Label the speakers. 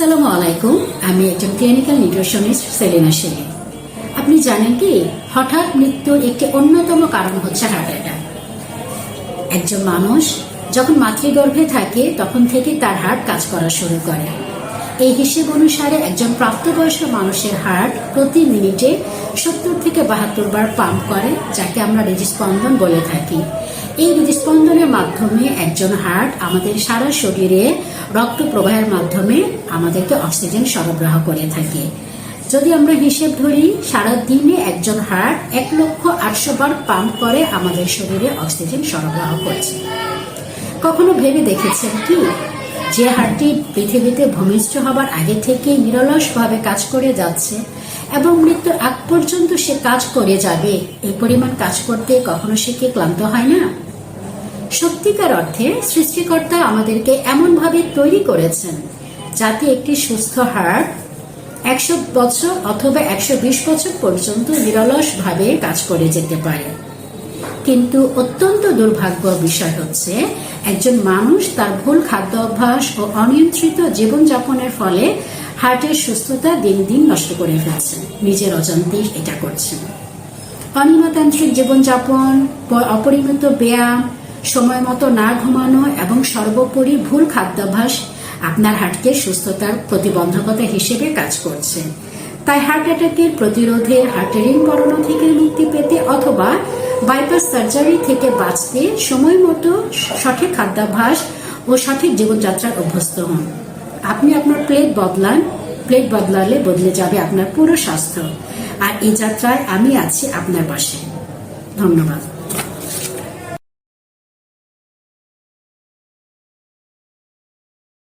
Speaker 1: আসসালামু আলাইকুম। আমি একজন ক্লিনিক্যাল নিউট্রিশনিস্ট সেলিনা শেলি আপনি জানেন কি, হঠাৎ মৃত্যুর একটি অন্যতম কারণ হচ্ছে হার্ট অ্যাটাক একজন মানুষ যখন মাতৃগর্ভে থাকে, তখন থেকে তার হার্ট কাজ করা শুরু করে। এই হিসেব অনুসারে একজন প্রাপ্তবয়স্ক মানুষের হার্ট প্রতি মিনিটে সত্তর থেকে বাহাত্তর বার পাম্প করে, যাকে আমরা হৃদস্পন্দন বলে থাকি। এই হৃদস্পন্দনের মাধ্যমে একজন হার্ট আমাদের সারা শরীরে রক্ত প্রবাহের মাধ্যমে আমাদেরকে অক্সিজেন সরবরাহ করে থাকে। যদি আমরা হিসেব ধরি, সারা দিনে একজন হার্ট এক লক্ষ আটশো বার পাম্প করে আমাদের শরীরে অক্সিজেন সরবরাহ করছে। কখনো ভেবে দেখেছেন কি? যে হাড়টি পৃথিবীতে ভূমিষ্ঠ হবার আগে থেকে নিরলসভাবে কাজ করে যাচ্ছে এবং মৃত্যুর আগ পর্যন্ত সে কাজ করে যাবে। এই পরিমাণ কাজ করতে কখনো সে কি ক্লান্ত হয় না? সত্যিকার অর্থে সৃষ্টিকর্তা আমাদেরকে এমনভাবে তৈরি করেছেন যাতে একটি সুস্থ হার্ট একশো বছর অথবা একশো বিশ বছর পর্যন্ত নিরলসভাবে কাজ করে যেতে পারে। কিন্তু অত্যন্ত দুর্ভাগ্য বিষয় হচ্ছে, একজন মানুষ তার ভুল খাদ্য অভ্যাস ও অনিয়ন্ত্রিত জীবনযাপনের ফলে হার্টের সুস্থতা দিন দিন নষ্ট করে ফেলছে নিজের অজান্তেই এটা করছেন। অনিয়মতান্ত্রিক জীবনযাপন অপরিমিত ব্যায়াম, সময় মতো না ঘুমানো এবং সর্বোপরি ভুল খাদ্যাভ্যাস আপনার হার্টকে সুস্থতার প্রতিবন্ধকতা হিসেবে কাজ করছে। তাই হার্ট অ্যাটাকের প্রতিরোধে হার্টের পড়ানো থেকে মুক্তি পেতে অথবা বাইপাস সার্জারি থেকে বাঁচতে সময় মতো সঠিক খাদ্যাভ্যাস ও সঠিক জীবনযাত্রার অভ্যস্ত হন। আপনি আপনার প্লেট বদলান প্লেট বদলালে বদলে যাবে আপনার পুরো স্বাস্থ্য। আর এই যাত্রায় আমি আছি আপনার পাশে। ধন্যবাদ।